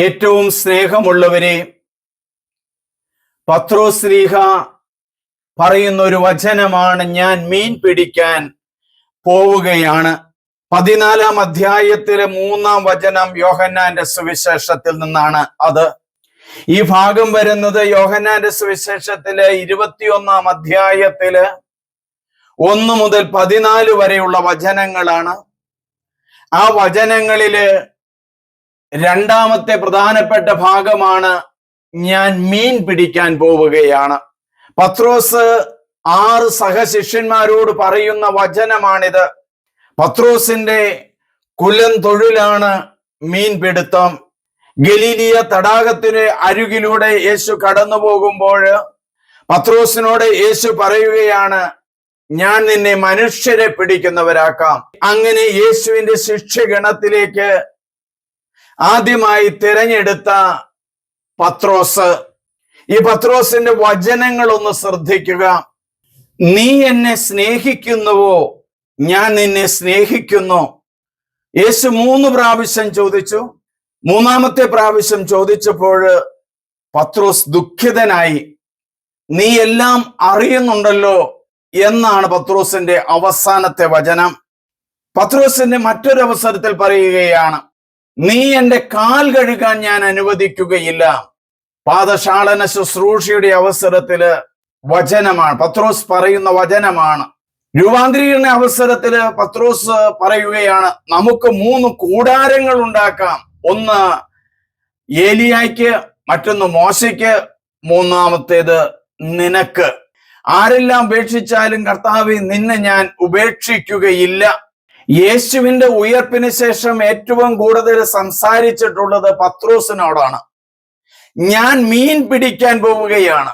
ഏറ്റവും സ്നേഹമുള്ളവരെ പത്രോസ്ലീഹ പറയുന്ന ഒരു വചനമാണ് ഞാൻ മീൻ പിടിക്കാൻ പോവുകയാണ്. പതിനാലാം അധ്യായത്തിലെ മൂന്നാം വചനം യോഹന്നാന്റെ സുവിശേഷത്തിൽ നിന്നാണ് അത്. ഈ ഭാഗം വരുന്നത് യോഹന്നാന്റെ സുവിശേഷത്തിലെ ഇരുപത്തിയൊന്നാം അധ്യായത്തിൽ ഒന്ന് മുതൽ പതിനാല് വരെയുള്ള വചനങ്ങളാണ്. ആ വചനങ്ങളിൽ രണ്ടാമത്തെ പ്രധാനപ്പെട്ട ഭാഗമാണ് ഞാൻ മീൻ പിടിക്കാൻ പോവുകയാണ്. പത്രോസ് ആറ് സഹശിഷ്യന്മാരോട് പറയുന്ന വചനമാണിത്. പത്രോസിന്റെ കുലം തൊഴിലാണ് മീൻപിടുത്തം ഗലീലിയ തടാകത്തിന് അരികിലൂടെ യേശു കടന്നു പോകുമ്പോൾ പത്രോസിനോട് യേശു പറയുകയാണ് ഞാൻ നിന്നെ മനുഷ്യരെ പിടിക്കുന്നവരാക്കാം. അങ്ങനെ യേശുവിന്റെ ശിക്ഷഗണത്തിലേക്ക് ആദ്യമായി തിരഞ്ഞെടുത്ത പത്രോസ്. ഈ പത്രോസിന്റെ വചനങ്ങൾ ഒന്ന് ശ്രദ്ധിക്കുക. നീ എന്നെ സ്നേഹിക്കുന്നുവോ? ഞാൻ നിന്നെ സ്നേഹിക്കുന്നു. യേശു മൂന്ന് പ്രാവശ്യം ചോദിച്ചു. മൂന്നാമത്തെ പ്രാവശ്യം ചോദിച്ചപ്പോൾ പത്രോസ് ദുഃഖിതനായി നീ എല്ലാം അറിയുന്നുണ്ടല്ലോ എന്നാണ് പത്രോസിന്റെ അവസാനത്തെ വചനം. പത്രോസിന്റെ മറ്റൊരു അവസരത്തിൽ പറയുകയാണ് നീ എന്റെ കാൽ കഴുകാൻ ഞാൻ അനുവദിക്കുകയില്ല. പാദശാളന ശുശ്രൂഷയുടെ അവസരത്തിൽ വചനമാണ്. പത്രോസ് പറയുന്ന വചനമാണ്. രൂപാന്തരീകരണ അവസരത്തിൽ പത്രോസ് പറയുകയാണ് നമുക്ക് മൂന്ന് കൂടാരങ്ങൾ ഉണ്ടാക്കാം. ഒന്ന് ഏലിയായ്ക്ക് മറ്റൊന്ന് മോശയ്ക്ക് മൂന്നാമത്തേത് നിനക്ക്. ആരെല്ലാം ഉപേക്ഷിച്ചാലും കർത്താവ് നിന്നെ ഞാൻ ഉപേക്ഷിക്കുകയില്ല. യേശുവിന്റെ ഉയർപ്പിന് ശേഷം ഏറ്റവും കൂടുതൽ സംസാരിച്ചിട്ടുള്ളത് പത്രോസിനോടാണ്. ഞാൻ മീൻ പിടിക്കാൻ പോവുകയാണ്.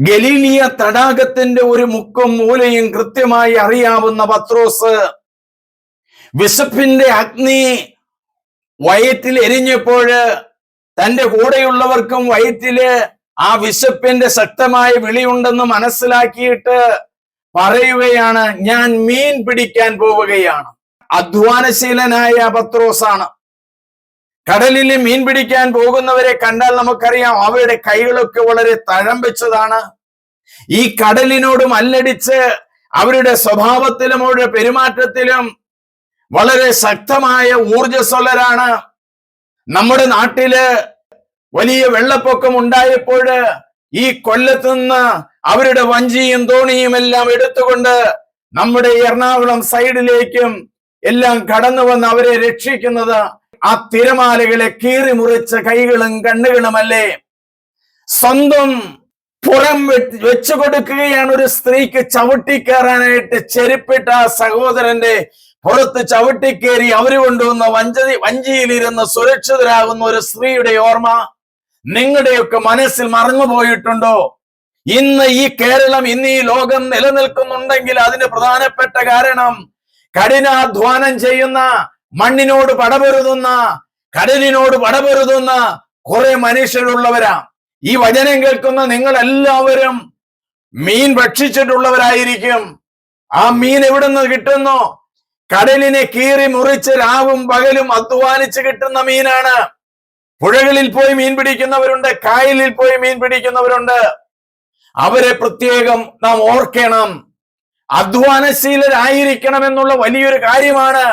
ഗലീലിയ തടാകത്തിന്റെ ഒരു മുക്കും മൂലയും കൃത്യമായി അറിയാവുന്ന പത്രോസ് വിശപ്പിന്റെ അഗ്നി വയറ്റിൽ എരിഞ്ഞപ്പോൾ തന്റെ കൂടെയുള്ളവർക്കും വയറ്റിൽ ആ വിശപ്പിന്റെ ശക്തമായ വിളിയുണ്ടെന്ന് മനസ്സിലാക്കിയിട്ട് പറയുകയാണ് ഞാൻ മീൻ പിടിക്കാൻ പോവുകയാണ്. അധ്വാനശീലനായ പത്രോസാണ് കടലിൽ മീൻ പിടിക്കാൻ പോകുന്നവരെ കണ്ടാൽ നമുക്കറിയാം അവരുടെ കൈകളൊക്കെ വളരെ തഴമ്പിച്ചതാണ്. ഈ കടലിനോട് മല്ലടിച്ച് അവരുടെ സ്വഭാവത്തിലും അവരുടെ പെരുമാറ്റത്തിലും വളരെ ശക്തമായ ഊർജസ്വലരാണ് നമ്മുടെ നാട്ടിൽ വലിയ വെള്ളപ്പൊക്കം ഉണ്ടായപ്പോൾ ഈ കൊല്ലത്ത് നിന്ന് അവരുടെ വഞ്ചിയും തോണിയും എല്ലാം എടുത്തുകൊണ്ട് നമ്മുടെ എറണാകുളം സൈഡിലേക്കും എല്ലാം കടന്നു വന്ന് അവരെ രക്ഷിക്കുന്നത് ആ തിരമാലകളെ കീറി മുറിച്ച കൈകളും കണ്ണുകളുമല്ലേ? സ്വന്തം പുറം വെച്ചു കൊടുക്കുകയാണ് ഒരു സ്ത്രീക്ക് ചവിട്ടിക്കയറാനായിട്ട് ചെരുപ്പിട്ട ആ സഹോദരന്റെ പുറത്ത് ചവിട്ടിക്കേറി അവർ കൊണ്ടുവന്ന വഞ്ചതി വഞ്ചിയിലിരുന്ന് സുരക്ഷിതരാകുന്ന ഒരു സ്ത്രീയുടെ ഓർമ്മ നിങ്ങളുടെയൊക്കെ മനസ്സിൽ മറന്നു പോയിട്ടുണ്ടോ? ഇന്ന് ഈ കേരളം ഇന്ന് ഈ ലോകം നിലനിൽക്കുന്നുണ്ടെങ്കിൽ അതിന് പ്രധാനപ്പെട്ട കാരണം കഠിനാധ്വാനം ചെയ്യുന്ന മണ്ണിനോട് പടപൊരുതുന്ന കടലിനോട് പടപൊരുതുന്ന കുറെ മനുഷ്യരുള്ളവരാ. ഈ വചനം കേൾക്കുന്ന നിങ്ങൾ എല്ലാവരും മീൻ ഭക്ഷിച്ചിട്ടുള്ളവരായിരിക്കും. ആ മീൻ എവിടെ നിന്ന് കിട്ടുന്നു? കടലിനെ കീറി മുറിച്ച് രാവും പകലും അധ്വാനിച്ച് കിട്ടുന്ന മീനാണ്. പുഴകളിൽ പോയി മീൻ പിടിക്കുന്നവരുണ്ട് കായലിൽ പോയി മീൻ പിടിക്കുന്നവരുണ്ട്. അവരെ പ്രത്യേകം നാം ഓർക്കണം. അധ്വാനശീലരായിരിക്കണം എന്നുള്ള വലിയൊരു കാര്യമാണ്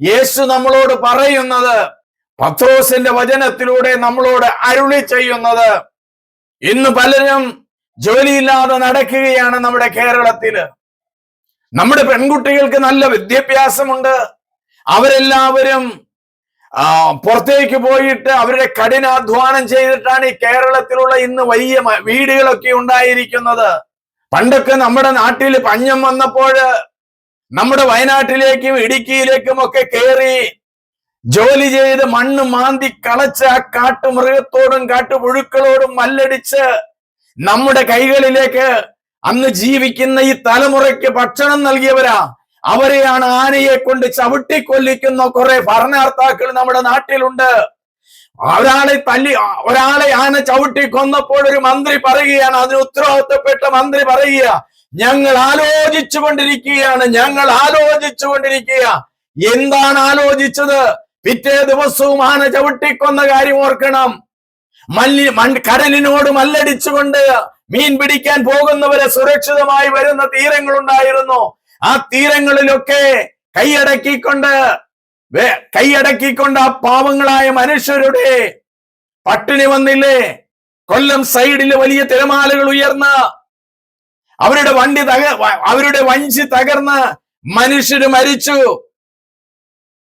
യേശു നമ്മളോട് പറയുന്നത്. പത്രോസിന്റെ വചനത്തിലൂടെ നമ്മളോട് അരുളി ചെയ്യുന്നത്. ഇന്ന് പലരും ജോലിയില്ലാതെ നടക്കുകയാണ് നമ്മുടെ കേരളത്തിൽ നമ്മുടെ പെൺകുട്ടികൾക്ക് നല്ല വിദ്യാഭ്യാസമുണ്ട്. അവരെല്ലാവരും പുറത്തേക്ക് പോയിട്ട് അവരുടെ കഠിനാധ്വാനം ചെയ്തിട്ടാണ് ഈ കേരളത്തിലുള്ള ഇന്ന് വലിയ വീടുകളൊക്കെ ഉണ്ടായിരിക്കുന്നത്. പണ്ടൊക്കെ നമ്മുടെ നാട്ടിൽ പഞ്ഞം വന്നപ്പോൾ നമ്മുടെ വയനാട്ടിലേക്കും ഇടുക്കിയിലേക്കും ഒക്കെ കയറി ജോലി ചെയ്ത് മണ്ണ് മാന്തി കളച്ച് ആ കാട്ടുമൃഗത്തോടും കാട്ടുപുഴുക്കളോടും മല്ലടിച്ച് നമ്മുടെ കൈകളിലേക്ക് അന്ന് ജീവിക്കുന്ന ഈ തലമുറയ്ക്ക് ഭക്ഷണം നൽകിയവരാ. അവരെയാണ് ആനയെ കൊണ്ട് ചവിട്ടിക്കൊല്ലിക്കുന്ന കുറെ ഭരണകർത്താക്കൾ നമ്മുടെ നാട്ടിലുണ്ട്. ഒരാളെ തല്ലി ഒരാളെ ആന ചവിട്ടി കൊന്നപ്പോൾ ഒരു മന്ത്രി പറയുകയാണ് അതിന് ഉത്തരവാദിത്തപ്പെട്ട മന്ത്രി പറയുക ഞങ്ങൾ ആലോചിച്ചു കൊണ്ടിരിക്കുകയാണ് ഞങ്ങൾ ആലോചിച്ചു കൊണ്ടിരിക്കുക എന്താണ് ആലോചിച്ചത്? പിറ്റേ ദിവസവും ആന ചവിട്ടിക്കൊന്ന കാര്യം ഓർക്കണം. മല്ലി മൺ കടലിനോട് മല്ലടിച്ചുകൊണ്ട് മീൻ പിടിക്കാൻ പോകുന്നവരെ സുരക്ഷിതമായി വരുന്ന തീരങ്ങളുണ്ടായിരുന്നു. ആ തീരങ്ങളിലൊക്കെ കൈയടക്കിക്കൊണ്ട് കൈയടക്കിക്കൊണ്ട് ആ പാവങ്ങളായ മനുഷ്യരുടെ പട്ടിണി വന്നില്ലേ? കൊല്ലം സൈഡിൽ വലിയ തിരമാലകൾ ഉയർന്ന് അവരുടെ വണ്ടി തക അവരുടെ വഞ്ചി തകർന്ന് മനുഷ്യര് മരിച്ചു.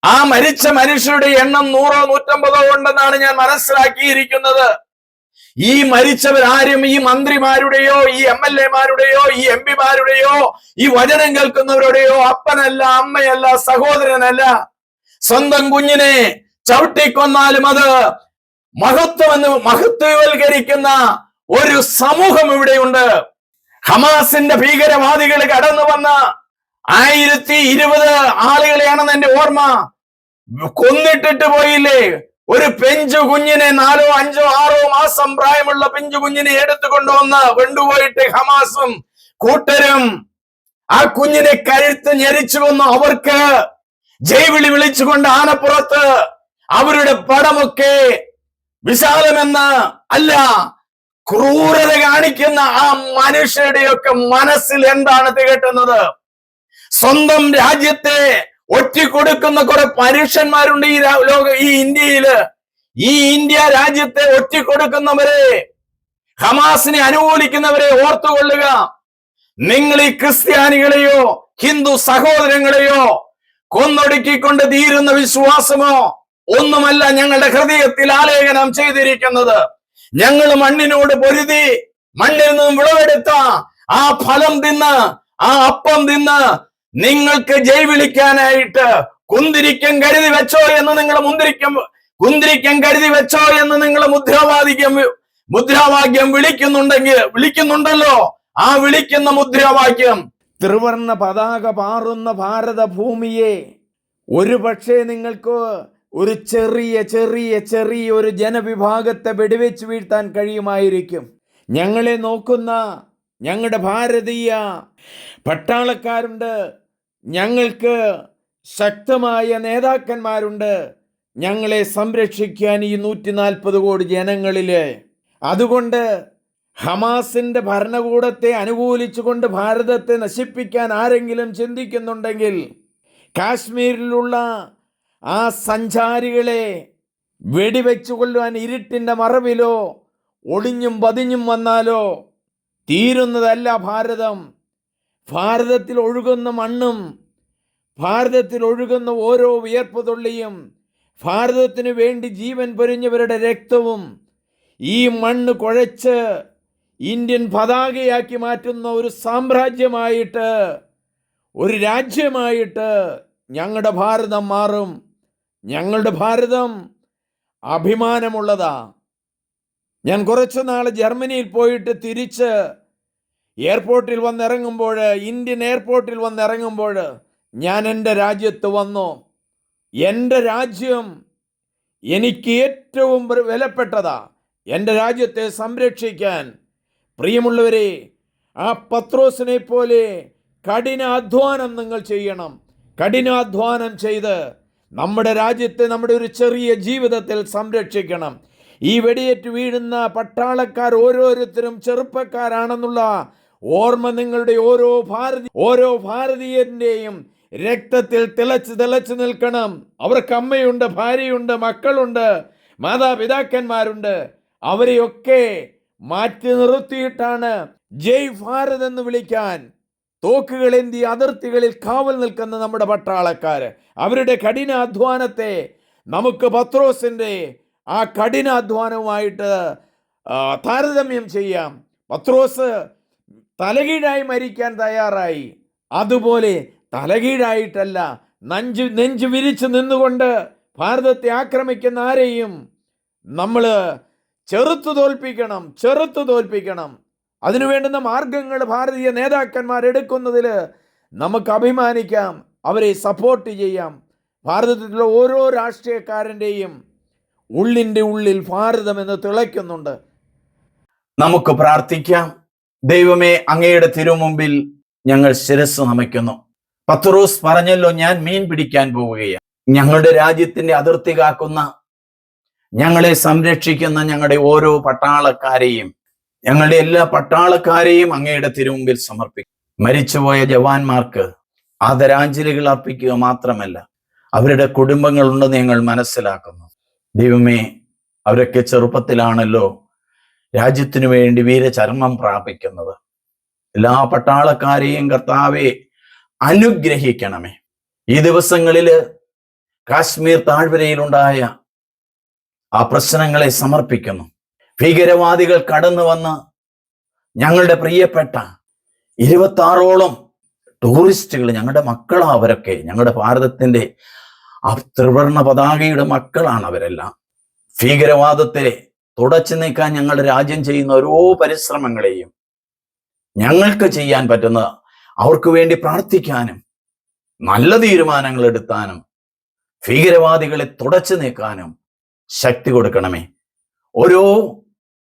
ആ മരിച്ച മനുഷ്യരുടെ എണ്ണം നൂറോ നൂറ്റമ്പതോ ഉണ്ടെന്നാണ് ഞാൻ മനസ്സിലാക്കിയിരിക്കുന്നത്. ഈ മരിച്ചവരാരും ഈ മന്ത്രിമാരുടെയോ ഈ എം എൽ എമാരുടെയോ ഈ എം പിമാരുടെയോ ഈ വചനം കേൾക്കുന്നവരുടെയോ അപ്പനല്ല അമ്മയല്ല സഹോദരനല്ല. സ്വന്തം കുഞ്ഞിനെ ചവിട്ടിക്കൊന്നാലും അത് മഹത്വമെന്ന് മഹത്വവൽക്കരിക്കുന്ന ഒരു സമൂഹം ഇവിടെയുണ്ട്. ഹമാസിന്റെ ഭീകരവാദികൾ കടന്നു വന്ന ആയിരത്തി ഇരുപത് ആളുകളെയാണെന്ന് എന്റെ ഓർമ്മ. കൊന്നിട്ടിട്ട് പോയില്ലേ? ഒരു പെഞ്ചു കുഞ്ഞിനെ നാലോ അഞ്ചോ ആറോ മാസം പ്രായമുള്ള പെഞ്ചു കുഞ്ഞിനെ എടുത്തു കൊണ്ടുവന്ന് കൊണ്ടുപോയിട്ട് ഹമാസും കൂട്ടരും ആ കുഞ്ഞിനെ കഴുത്ത് ഞെരിച്ചു കൊന്നു. അവർക്ക് ജൈവിളി വിളിച്ചുകൊണ്ട് ആനപ്പുറത്ത് അവരുടെ പടമൊക്കെ വിശാലമെന്ന് അല്ല ക്രൂരത കാണിക്കുന്ന ആ മനുഷ്യരുടെയൊക്കെ മനസ്സിൽ എന്താണ് തികട്ടുന്നത്? സ്വന്തം രാജ്യത്തെ ഒറ്റിക്കൊടുക്കുന്ന കുറെ പരുഷന്മാരുണ്ട് ഈ ലോക ഈ ഇന്ത്യയിൽ. ഈ ഇന്ത്യ രാജ്യത്തെ ഒറ്റിക്കൊടുക്കുന്നവരെ ഹമാസിനെ അനുകൂലിക്കുന്നവരെ ഓർത്തുകൊള്ളുക. നിങ്ങൾ ഈ ക്രിസ്ത്യാനികളെയോ ഹിന്ദു സഹോദരങ്ങളെയോ കൊന്നൊടുക്കിക്കൊണ്ട് തീരുന്ന വിശ്വാസമോ ഒന്നുമല്ല ഞങ്ങളുടെ ഹൃദയത്തിൽ ആലേഖനം ചെയ്തിരിക്കുന്നത്. ഞങ്ങൾ മണ്ണിനോട് പൊരുതി മണ്ണിൽ നിന്നും വിളവെടുത്ത ആ ഫലം തിന്ന് ആ അപ്പം തിന്ന് നിങ്ങൾക്ക് ജൈവിളിക്കാനായിട്ട് വിളിക്കാനായിട്ട് കുന്തിരിക്കം കരുതി വെച്ചോ എന്ന് നിങ്ങൾ മുന്തിരിക്കം കുന്തിരിക്കം കരുതി വെച്ചോ എന്ന് നിങ്ങൾ മുദ്രാവാദിക്യം മുദ്രാവാക്യം വിളിക്കുന്നുണ്ടെങ്കിൽ വിളിക്കുന്നുണ്ടല്ലോ. ആ വിളിക്കുന്ന മുദ്രാവാക്യം ത്രിവർണ പതാക പാറുന്ന ഭാരതഭൂമിയെ ഒരു പക്ഷേ നിങ്ങൾക്ക് ഒരു ചെറിയ ചെറിയ ചെറിയ ഒരു ജനവിഭാഗത്തെ വെടിവെച്ച് വീഴ്ത്താൻ കഴിയുമായിരിക്കും. ഞങ്ങളെ നോക്കുന്ന ഞങ്ങളുടെ ഭാരതീയ പട്ടാളക്കാരുണ്ട്. ഞങ്ങൾക്ക് ശക്തമായ നേതാക്കന്മാരുണ്ട്. ഞങ്ങളെ സംരക്ഷിക്കാൻ ഈ നൂറ്റി നാൽപ്പത് കോടി ജനങ്ങളിൽ അതുകൊണ്ട് ഹമാസിന്റെ ഭരണകൂടത്തെ അനുകൂലിച്ചുകൊണ്ട് ഭാരതത്തെ നശിപ്പിക്കാൻ ആരെങ്കിലും ചിന്തിക്കുന്നുണ്ടെങ്കിൽ കാശ്മീരിലുള്ള ആ സഞ്ചാരികളെ വെടിവെച്ചു കൊല്ലുവാൻ ഇരുട്ടിന്റെ മറവിലോ ഒളിഞ്ഞും പതിഞ്ഞും വന്നാലോ തീരുന്നതല്ല ഭാരതം. ഭാരതത്തിൽ ഒഴുകുന്ന മണ്ണും ഭാരതത്തിൽ ഒഴുകുന്ന ഓരോ വിയർപ്പ് തുള്ളിയും ഭാരതത്തിനു വേണ്ടി ജീവൻ പൊരിഞ്ഞവരുടെ രക്തവും ഈ മണ്ണ് കുഴച്ച് ഇന്ത്യൻ പതാകയാക്കി മാറ്റുന്ന ഒരു സാമ്രാജ്യമായിട്ട് ഒരു രാജ്യമായിട്ട് ഞങ്ങളുടെ ഭാരതം മാറും. ഞങ്ങളുടെ ഭാരതം അഭിമാനമുള്ളതാ. ഞാൻ കുറച്ച് നാൾ ജർമ്മനിയിൽ പോയിട്ട് തിരിച്ച് എയർപോർട്ടിൽ വന്നിറങ്ങുമ്പോൾ ഇന്ത്യൻ എയർപോർട്ടിൽ വന്നിറങ്ങുമ്പോൾ ഞാൻ എന്റെ രാജ്യത്ത് വന്നു. എന്റെ രാജ്യം എനിക്ക് ഏറ്റവും വിലപ്പെട്ടതാ. എന്റെ രാജ്യത്തെ സംരക്ഷിക്കാൻ പ്രിയമുള്ളവരെ ആ പത്രോസിനെ പോലെ കഠിനാധ്വാനം നിങ്ങൾ ചെയ്യണം. കഠിനാധ്വാനം ചെയ്ത് നമ്മുടെ രാജ്യത്തെ നമ്മുടെ ഒരു ചെറിയ ജീവിതത്തിൽ സംരക്ഷിക്കണം. ഈ വെടിയേറ്റ് വീഴുന്ന പട്ടാളക്കാർ ഓരോരുത്തരും ചെറുപ്പക്കാരാണെന്നുള്ള ഓർമ്മ നിങ്ങളുടെ ഓരോ ഭാരതി ഓരോ ഭാരതീയന്റെയും രക്തത്തിൽ തിളച്ച് തിളച്ച് നിൽക്കണം. അവർക്ക് അമ്മയുണ്ട് ഭാര്യയുണ്ട് മക്കളുണ്ട് മാതാപിതാക്കന്മാരുണ്ട്. അവരെയൊക്കെ മാറ്റി നിർത്തിയിട്ടാണ് ജയ് ഭാരത് എന്ന് വിളിക്കാൻ. തോക്കുകളേന്തി അതിർത്തികളിൽ കാവൽ നിൽക്കുന്ന നമ്മുടെ പട്ടാളക്കാർ അവരുടെ കഠിനാധ്വാനത്തെ നമുക്ക് പത്രോസിന്റെ ആ കഠിനാധ്വാനവുമായിട്ട് താരതമ്യം ചെയ്യാം. പത്രോസ് തലകീഴായി മരിക്കാൻ തയ്യാറായി. അതുപോലെ തലകീഴായിട്ടല്ല നഞ്ച് നെഞ്ച് വിരിച്ച് നിന്നുകൊണ്ട് ഭാരതത്തെ ആക്രമിക്കുന്ന ആരെയും നമ്മൾ ചെറുത്തു തോൽപ്പിക്കണം ചെറുത്തു തോൽപ്പിക്കണം. അതിനു വേണ്ടുന്ന മാർഗങ്ങൾ ഭാരതീയ നേതാക്കന്മാർ എടുക്കുന്നതിൽ നമുക്ക് അഭിമാനിക്കാം അവരെ സപ്പോർട്ട് ചെയ്യാം. ഭാരതത്തിലുള്ള ഓരോ രാഷ്ട്രീയക്കാരന്റെയും ഉള്ളിന്റെ ഉള്ളിൽ ഭാരതം എന്ന് തിളയ്ക്കുന്നുണ്ട്. നമുക്ക് പ്രാർത്ഥിക്കാം. ദൈവമേ അങ്ങയുടെ തിരുമുമ്പിൽ ഞങ്ങൾ ശിരസ് നമിക്കുന്നു. പത്രോസ് പറഞ്ഞല്ലോ ഞാൻ മീൻ പിടിക്കാൻ പോവുകയാണ്. ഞങ്ങളുടെ രാജ്യത്തിന്റെ അതിർത്തി കാക്കുന്ന ഞങ്ങളെ സംരക്ഷിക്കുന്ന ഞങ്ങളുടെ ഓരോ പട്ടാളക്കാരെയും ഞങ്ങളുടെ എല്ലാ പട്ടാളക്കാരെയും അങ്ങയുടെ തിരുമുമ്പിൽ സമർപ്പിക്കും. മരിച്ചുപോയ ജവാന്മാർക്ക് ആദരാഞ്ജലികൾ അർപ്പിക്കുക മാത്രമല്ല അവരുടെ കുടുംബങ്ങളുണ്ടെന്ന് ഞങ്ങൾ മനസ്സിലാക്കുന്നു. ദൈവമേ അവരൊക്കെ ചെറുപ്പത്തിലാണല്ലോ രാജ്യത്തിനു വേണ്ടി വീരചർമ്മം പ്രാപിക്കുന്നത്. എല്ലാ പട്ടാളക്കാരെയും കർത്താവെ അനുഗ്രഹിക്കണമേ. ഈ ദിവസങ്ങളിൽ കാശ്മീർ താഴ്വരയിലുണ്ടായ ആ പ്രശ്നങ്ങളെ സമർപ്പിക്കുന്നു. ഭീകരവാദികൾ കടന്നു വന്ന് ഞങ്ങളുടെ പ്രിയപ്പെട്ട ഇരുപത്തി ആറോളം ടൂറിസ്റ്റുകൾ ഞങ്ങളുടെ മക്കളാണ് അവരൊക്കെ ഞങ്ങളുടെ ഭാരതത്തിന്റെ ആ ത്രിവർണ പതാകയുടെ മക്കളാണ് അവരെല്ലാം. ഭീകരവാദത്തെ തുടച്ചു നീക്കാൻ ഞങ്ങളുടെ രാജ്യം ചെയ്യുന്ന ഓരോ പരിശ്രമങ്ങളെയും ഞങ്ങൾക്ക് ചെയ്യാൻ പറ്റുന്ന അവർക്ക് വേണ്ടി പ്രാർത്ഥിക്കാനും നല്ല തീരുമാനങ്ങൾ എടുത്താനും ഭീകരവാദികളെ തുടച്ചു നീക്കാനും ശക്തി കൊടുക്കണമേ. ഓരോ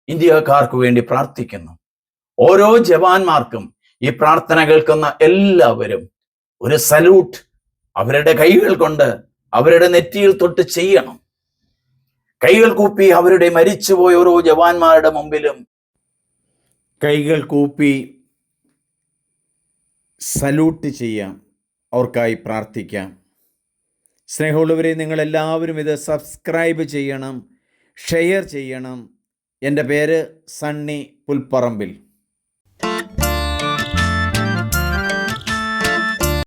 ഇന്ത്യക്കാർക്ക് വേണ്ടി പ്രാർത്ഥിക്കുന്നു. ഓരോ ജവാന്മാർക്കും ഈ പ്രാർത്ഥന കേൾക്കുന്ന എല്ലാവരും ഒരു സല്യൂട്ട് അവരുടെ കൈകൾ കൊണ്ട് അവരുടെ നെറ്റിയിൽ തൊട്ട് ചെയ്യണം. കൈകൾ കൂപ്പി അവരുടെ മരിച്ചുപോയ ഓരോ ജവാന്മാരുടെ മുമ്പിലും കൈകൾ കൂപ്പി സല്യൂട്ട് ചെയ്യാം. അവർക്കായി പ്രാർത്ഥിക്കാം. സ്നേഹമുള്ളവരെ നിങ്ങളെല്ലാവരും ഇത് സബ്സ്ക്രൈബ് ചെയ്യണം ഷെയർ ചെയ്യണം. എന്റെ പേര് സണ്ണി പുൽപ്പറമ്പിൽ.